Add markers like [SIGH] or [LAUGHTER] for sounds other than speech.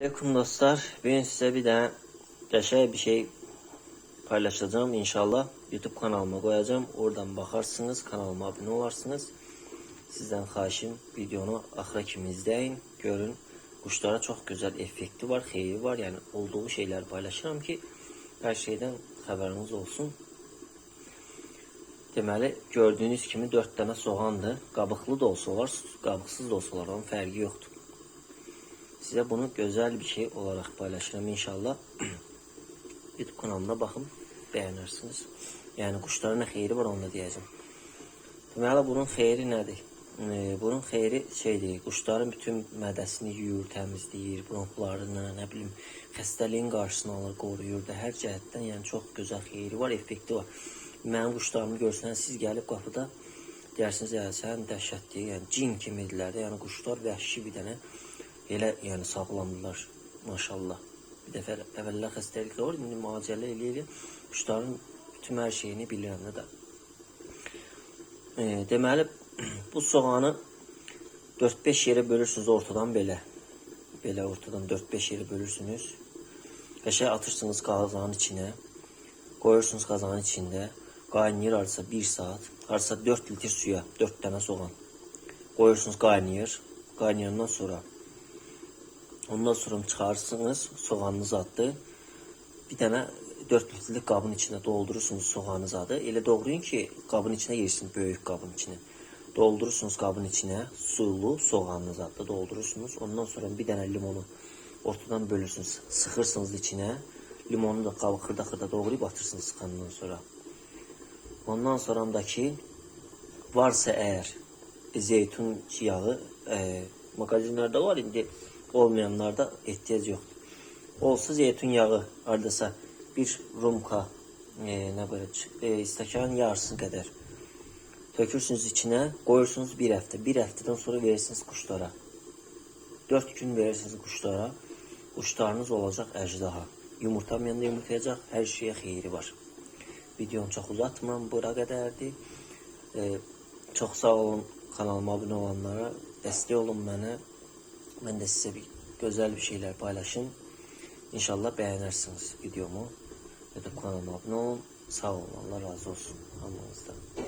Aleyküm dostlar. Bugün size bir tane geçer bir şey paylaşacağım inşallah. YouTube kanalıma koyacağım. Oradan bakarsınız. Kanalıma abone olarsınız. Sizden xahişim videonu axıra kimi izleyin. Görün. Kuşlara çok güzel efekti var, xeyri var. Yani olduğu şeyler paylaşıram ki her şeyden haberiniz olsun. Deməli, gördüyünüz kimi 4 dənə soğandır. Qabıqlı da olsalar, qabıqsız da olsalar onun fərqi yoxdur. Size bunu güzel bir şey olarak paylaşırım inşallah. [CLEARS THROAT] YouTube kanalımda bakın beğenirsiniz. Yani kuşların ne xeyri var onu da diyeceğim. Deməli bunun xeyri nədir? Ee, bunun xeyri şeydir, quşların bütün mədəsini yuyur, təmizləyir, bronxlarını, nə bilim, xəstəliyin qarşısını alır, qoruyur da hər cəhətdən, yəni çox gözəl xeyri var, effekti var. Mənim quşlarımı görsəniz siz gəlib qapıda deyirsiniz, ya sən dəhşətli, yəni cin kimidirlər də, yəni quşlar vəhşi bir dənə elə yəni sağlamdılar maşallah. Bir dəfə əvvəllər xəstəliklər var, indi müalicələr eləyir. Quşların bütün hər şeyini bilirəm də. E, deməli [CLEARS THROAT] bu soğanı 4-5 yerə bölürsünüz ortadan belə. Belə ortadan 4-5 yerə bölürsünüz. Qəşəng atırsınız qazanın içinə. Qoyursunuz qazanın içində. Qaynayır arsa 1 saat. Arsa 4 litr suya 4 dənə soğan. Qoyursunuz qaynayır. Qaynayandan sonra Ondan sonra çıxarırsınız, soğanınız addı. Bir dənə 4 litrlik qabın içinə doldurursunuz soğanınız adı. Elə doğrayın ki, qabın içinə yersin, böyük qabın içinə. Doldurursunuz qabın içinə, sulu soğanınız adlı doldurursunuz. Ondan sonra bir dənə limonu ortadan bölürsünüz, sıxırsınız içinə. Limonu da qabı xırda-xırda doğrayıb atırsınız sıxandan sonra. Ondan sonrandakı varsa əgər zeytun yağı e, magazinlərdə var indi olmayanlarda ehtiyac yoxdur. Olsa zeytun yağı hardasa bir rumka e, nə belə e, stəkan yarısı qədər tökürsünüz içinə, qoyursunuz bir həftə. Bir həftədən sonra verirsiniz quşlara. 4 gün verirsiniz quşlara. Quşlarınız olacaq əjdaha. Yumurtamayan da yumurtlayacaq. Hər şeyə xeyri var. Videonu çox uzatmıram. Bura qədərdir. E, çox sağ olun kanalıma abone olanlara. Dəstək olun mənə. Ben de size bir güzel bir şeyler paylaşın. İnşallah beğenirsiniz videomu. YouTube kanalıma abone olun. Sağ olun. Allah razı olsun. Allah'ınızdan.